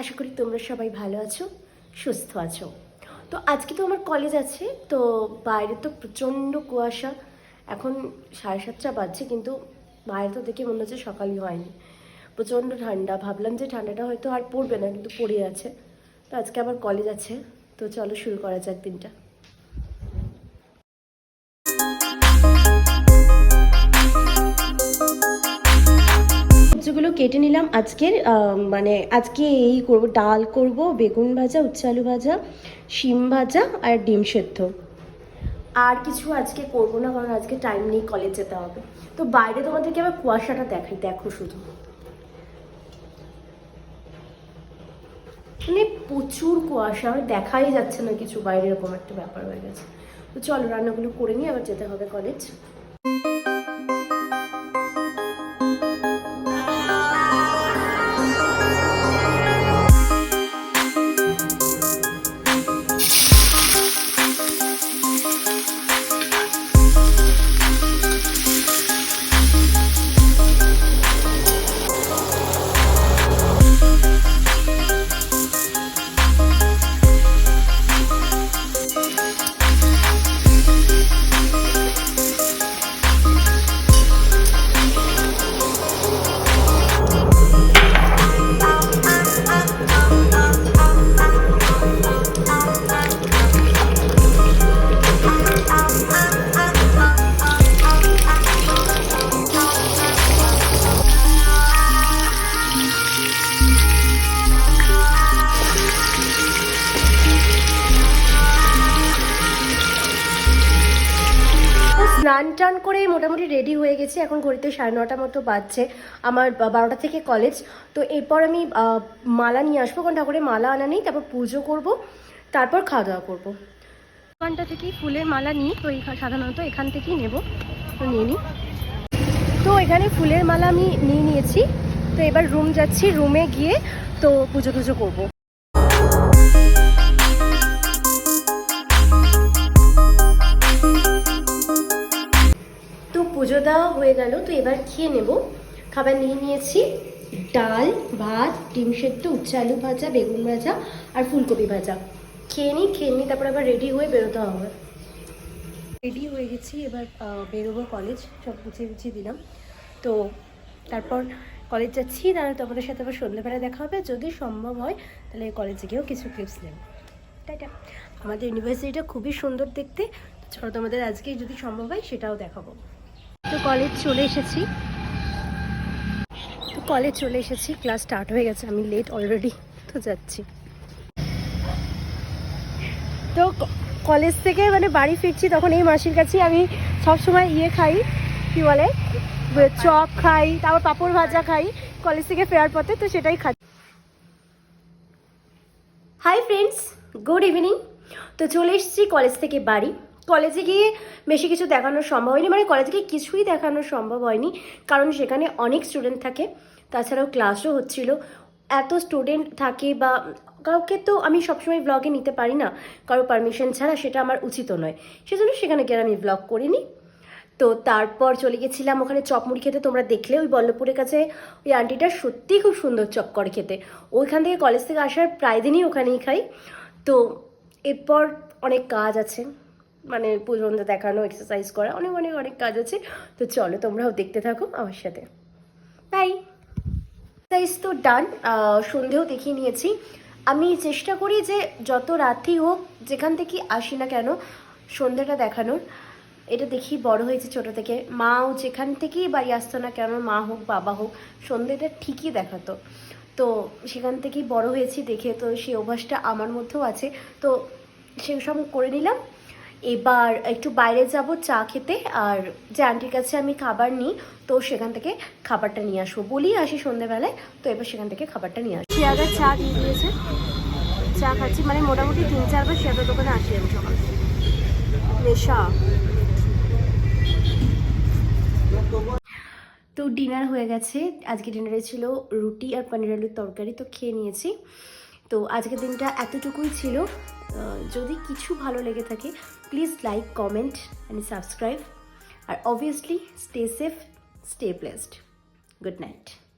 আশা করি তোমরা সবাই ভালো আছো, সুস্থ আছো। তো আজকে তো আমার কলেজ আছে, তো বাইরে তো প্রচণ্ড কুয়াশা। এখন সাড়ে সাতটা বাজছে, কিন্তু বাইরে তো দেখে মনে হচ্ছে সকালই হয়নি। প্রচণ্ড ঠান্ডা, ভাবলাম যে ঠান্ডাটা হয়তো আর পড়বে না, কিন্তু পড়ে আছে। তো আজকে আবার কলেজ আছে, তো চলো শুরু করা যাক দিনটা। সবজিগুলো কেটে নিলাম। আজকের মানে আজকে এই করব, ডাল করব, বেগুন ভাজা, উচ্ছে আলু ভাজা, শিম ভাজা আর ডিম সেদ্ধ। আর কিছু আজকে করব না, কারণ আজকে টাইম নেই কলেজ যেতে হবে। তো বাইরে তোমাদেরকে আবার কুয়াশাটা দেখাই, দেখো শুধু। মানে প্রচুর কুয়াশা আমার দেখাই যাচ্ছে না কিছু বাইরে, এরকম একটা ব্যাপার হয়ে গেছে। তো চলো, রান্নাগুলো করে নিয়ে আবার যেতে হবে কলেজ স্নান টান করে মোটামুটি রেডি হয়ে গেছি। এখন ঘড়িতে সাড়ে নটা মতো বাজছে, আমার বারোটা থেকে কলেজ তো এরপর আমি মালা নিয়ে আসব, কারণ ঠাকুরের মালা আনা নেই, তারপর পুজো করব, তারপর খাওয়া দাওয়া করব। দোকানটা থেকেই ফুলের মালা নিই, তো সাধারণত এখান থেকেই নেব, তো নিয়ে নিই। তো এখানে ফুলের মালা আমি নিয়ে নিয়েছি, তো এবার রুম যাচ্ছি রুমে গিয়ে তো পুজো টুজো করব। হয়ে গেল, তো এবার খেয়ে নেব। খাবার নিয়ে নিয়েছি, ডাল, ভাত, ডিম সেদ্ধ, উচ্ছে আলু ভাজা, বেগুন ভাজা আর ফুলকপি ভাজা। খেয়ে নিই খেয়ে নিই তারপর আবার রেডি হয়ে বেরোতে হবে। রেডি হয়ে গেছি, এবার বেরোবো কলেজ সব গুছিয়ে গুছিয়ে দিলাম। তো তারপর কলেজ যাচ্ছি, তাহলে তোমাদের সাথে আবার সন্ধ্যেবেলা দেখা হবে। যদি সম্ভব হয়, তাহলে কলেজে গিয়েও কিছু ক্লিপস নেব। টাটা। আমাদের ইউনিভার্সিটিটা খুবই সুন্দর দেখতে। চলো তোমাদের আজকে যদি সম্ভব হয়, সেটাও দেখাবো। তো কলেজ চলে এসেছি। তো কলেজ চলে এসেছি ক্লাস স্টার্ট হয়ে গেছে, আমি লেট অলরেডি তো যাচ্ছি। তো কলেজ থেকে মানে বাড়ি ফিরছি তখন এই মাসির কাছে আমি সবসময় ইয়ে খাই, কি বলে? চপ খাই, তারপর পাঁপড় ভাজা খাই কলেজ থেকে ফেরার পথে তো সেটাই খাই। হাই ফ্রেন্ডস গুড ইভিনিং তো চলে এসেছি কলেজ থেকে বাড়ি। কলেজে গিয়ে বেশি কিছু দেখানো সম্ভব হয়নি মানে কলেজে গিয়ে কিছুই দেখানো সম্ভব হয়নি, কারণ সেখানে অনেক স্টুডেন্ট থাকে, তাছাড়াও ক্লাসও হচ্ছিল। এত স্টুডেন্ট থাকে বা কাউকে তো আমি সবসময় ব্লগে নিতে পারি না, কারও পারমিশন ছাড়া সেটা আমার উচিতও নয়। সেজন্য সেখানে গিয়ে আমি ব্লগ করিনি। তো তারপর চলে গেছিলাম ওখানে চপমুড়ি খেতে, তোমরা দেখলে ওই বল্লভপুরের কাছে ওই আন্টিটা সত্যিই খুব সুন্দর চপ করে খেতে। ওইখান থেকে কলেজ থেকে আসার প্রায় দিনই ওখানেই খাই। তো এরপর অনেক কাজ আছে। মানে পুজোতে দেখানো এক্সারসাইজ করা, অনেক অনেক অনেক কাজ আছে। তো চলো তোমরাও দেখতে থাকো আমার সাথে। বাই এক্সারসাইজ তো ডান সন্ধেও দেখিয়ে নিয়েছি। আমি চেষ্টা করি যে যত রাতই হোক, যেখান থেকে আসি না কেন সন্ধ্যেটা দেখানোর। এটা দেখি বড় হয়েছে ছোট থেকে। মাও যেখান থেকেই বাড়ি আসতো না কেন, মা হোক, বাবা হোক সন্ধ্যেটা ঠিকই দেখাতো। তো সেখান থেকেই বড় হয়েছি দেখে, তো সেই অভ্যাসটা আমার মধ্যেও আছে। তো সেসব করে নিলাম। এবার একটু বাইরে যাব চা খেতে আর যে আন্টির কাছে আমি খাবার নিই তো সেখান থেকে খাবারটা নিয়ে আসব। বলি আসি সন্ধ্যেবেলায় তো এবার সেখান থেকে খাবারটা নিয়ে আসব চা দিয়ে দিয়েছে। চা খাচ্ছি মানে মোটামুটি তিন চারবার শিয়াদার দোকানে আসি আমি সকাল। নেশা। তো ডিনার হয়ে গেছে। আজকে ডিনারে ছিল রুটি আর পনির আলুর তরকারি তো খেয়ে নিয়েছি। তো আজকের দিনটা এতটুকুই ছিল। যদি কিছু ভালো লেগে থাকে please like comment and subscribe R obviously stay safe stay blessed good night